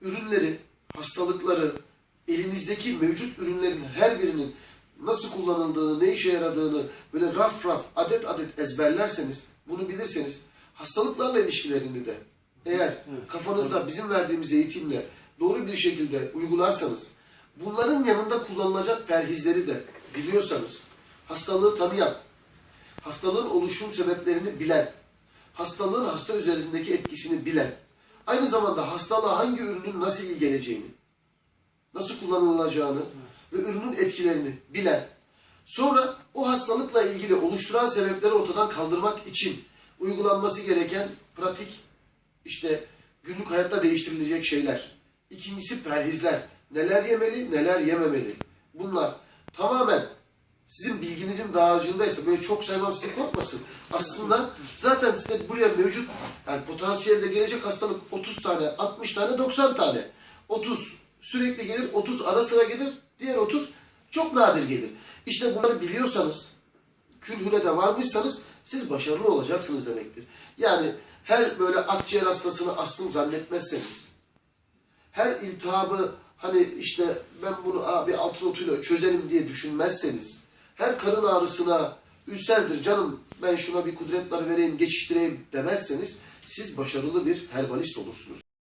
ürünleri, hastalıkları, elinizdeki mevcut ürünlerin her birinin nasıl kullanıldığını, ne işe yaradığını böyle raf raf, adet adet ezberlerseniz, bunu bilirseniz hastalıklarla ilişkilerini de eğer kafanızda bizim verdiğimiz eğitimle doğru bir şekilde uygularsanız, bunların yanında kullanılacak perhizleri de biliyorsanız, hastalığı tanıyan, hastalığın oluşum sebeplerini bilen, hastalığın hasta üzerindeki etkisini bilen, aynı zamanda hastalığa hangi ürünün nasıl iyi geleceğini, nasıl kullanılacağını ve ürünün etkilerini bilen, sonra o hastalıkla ilgili oluşturan sebepleri ortadan kaldırmak için uygulanması gereken pratik, işte günlük hayatta değiştirilecek şeyler. İkincisi perhizler. Neler yemeli, neler yememeli. Bunlar tamamen dağarcığındaysa böyle çok saymam sizi korkmasın. Aslında zaten size buraya mevcut yani potansiyelde gelecek hastalık 30 tane, 60 tane, 90 tane. 30 sürekli gelir, 30 ara sıra gelir, diğer 30 çok nadir gelir. İşte bunları biliyorsanız, külhüne de varmışsanız siz başarılı olacaksınız demektir. Yani her böyle akciğer hastasını astım zannetmezseniz, her iltihabı hani işte ben bunu abi altın otuyla çözerim diye düşünmezseniz, her karın ağrısına ülserdir canım ben şuna bir kudretler vereyim geçiştireyim demezseniz siz başarılı bir herbalist olursunuz.